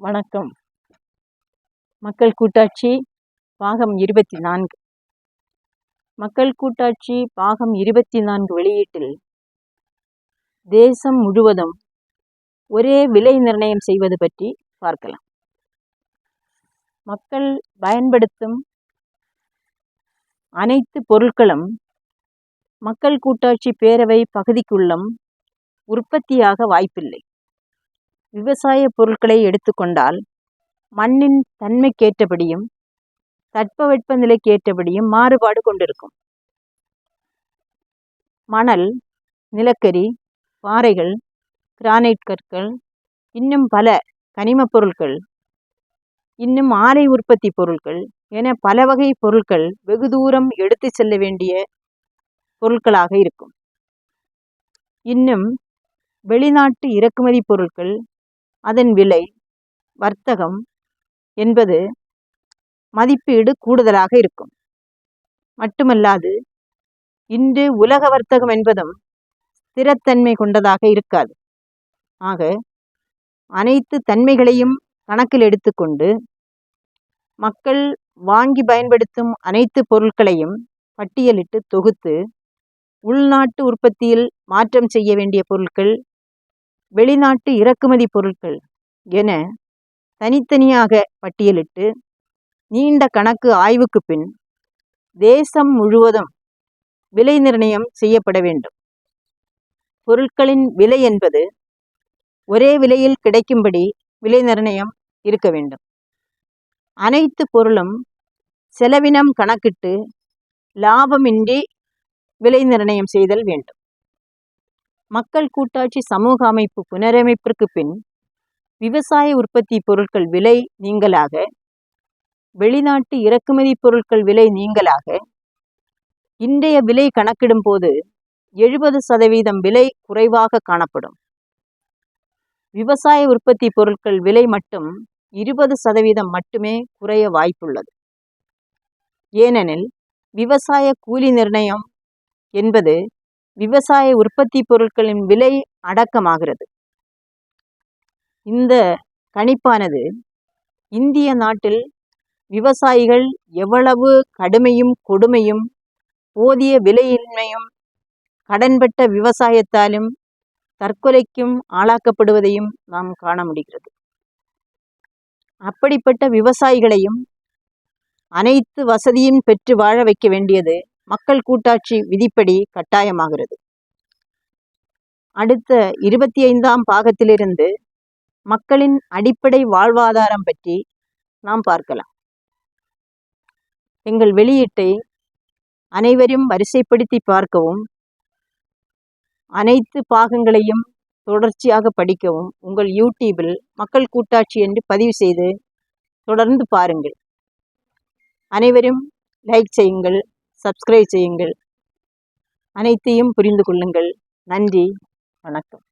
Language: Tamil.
வணக்கம். மக்கள் கூட்டாட்சி பாகம் இருபத்தி நான்கு மக்கள் கூட்டாட்சி பாகம் இருபத்தி நான்கு வெளியீட்டில் தேசம் முழுவதும் ஒரே விலை நிர்ணயம் செய்வது பற்றி பார்க்கலாம். மக்கள் பயன்படுத்தும் அனைத்து பொருட்களும் மக்கள் கூட்டாட்சி பேரவை பகுதிக்குள்ளும் உற்பத்தியாக வாய்ப்பில்லை. விவசாய பொருட்களை எடுத்துக்கொண்டால் மண்ணின் தன்மைக்கேற்றபடியும் தட்பவெட்ப கேட்டபடியும் மாறுபாடு கொண்டிருக்கும். மணல் நிலக்கரி பாறைகள் கிரானைட் கற்கள் இன்னும் பல கனிமப் பொருட்கள் இன்னும் ஆலை உற்பத்தி பொருட்கள் என பல வகை பொருட்கள் வெகு தூரம் எடுத்து செல்ல வேண்டிய பொருட்களாக இருக்கும். இன்னும் வெளிநாட்டு இறக்குமதி பொருட்கள் அதன் விலை வர்த்தகம் என்பது மதிப்பீடு கூடுதலாக இருக்கும். மட்டுமல்லாது இன்று உலக வர்த்தகம் என்பதும் ஸ்திரத்தன்மை கொண்டதாக இருக்காது. ஆக அனைத்து தன்மைகளையும் கணக்கில் எடுத்துக்கொண்டு மக்கள் வாங்கி பயன்படுத்தும் அனைத்து பொருட்களையும் பட்டியலிட்டு தொகுத்து உள்நாட்டு உற்பத்தியில் மாற்றம் செய்ய வேண்டிய பொருட்கள் வெளிநாட்டு இறக்குமதி பொருட்கள் என தனித்தனியாக பட்டியலிட்டு நீண்ட கணக்கு ஆய்வுக்கு பின் தேசம் முழுவதும் விலை நிர்ணயம் செய்யப்பட வேண்டும். பொருட்களின் விலை என்பது ஒரே விலையில் கிடைக்கும்படி விலை நிர்ணயம் இருக்க வேண்டும். அனைத்து பொருளும் செலவினம் கணக்கிட்டு லாபமின்றி விலை நிர்ணயம் செய்தல் வேண்டும். மக்கள் கூட்டாட்சி சமூக அமைப்பு புனரமைப்பிற்கு பின் விவசாய உற்பத்தி பொருட்கள் விலை நீங்களாக வெளிநாட்டு இறக்குமதி பொருட்கள் விலை நீங்களாக இன்றைய விலை கணக்கிடும் போது எழுபது சதவீதம் விலை குறைவாக காணப்படும். விவசாய உற்பத்தி பொருட்கள் விலை மட்டும் இருபது சதவீதம் மட்டுமே குறைய வாய்ப்புள்ளது. ஏனெனில் விவசாய கூலி நிர்ணயம் என்பது விவசாய உற்பத்தி பொருட்களின் விலை அடக்கமாகிறது. இந்த கணிப்பானது இந்திய நாட்டில் விவசாயிகள் எவ்வளவு கடுமையும் கொடுமையும் போதிய விலையின்மையும் கடன்பட்ட விவசாயத்தாலும் தற்கொலைக்கும் ஆளாக்கப்படுவதையும் நாம் காண முடிகிறது. அப்படிப்பட்ட விவசாயிகளையும் அனைத்து வசதியும் பெற்று வாழ வைக்க வேண்டியது மக்கள் கூட்டாட்சி விதிப்படி கட்டாயமாகிறது. அடுத்த இருபத்தி ஐந்தாம் பாகத்திலிருந்து மக்களின் அடிப்படை வாழ்வாதாரம் பற்றி நாம் பார்க்கலாம். எங்கள் வெளியீட்டை அனைவரும் வரிசைப்படுத்தி பார்க்கவும் அனைத்து பாகங்களையும் தொடர்ச்சியாக படிக்கவும் உங்கள் யூடியூபில் மக்கள் கூட்டாட்சி என்று பதிவு செய்து தொடர்ந்து பாருங்கள். அனைவரும் லைக் செய்யுங்கள். சப்ஸ்கிரைப் செய்யுங்கள். அனைத்தையும் புரிந்து கொள்ளுங்கள். நன்றி. வணக்கம்.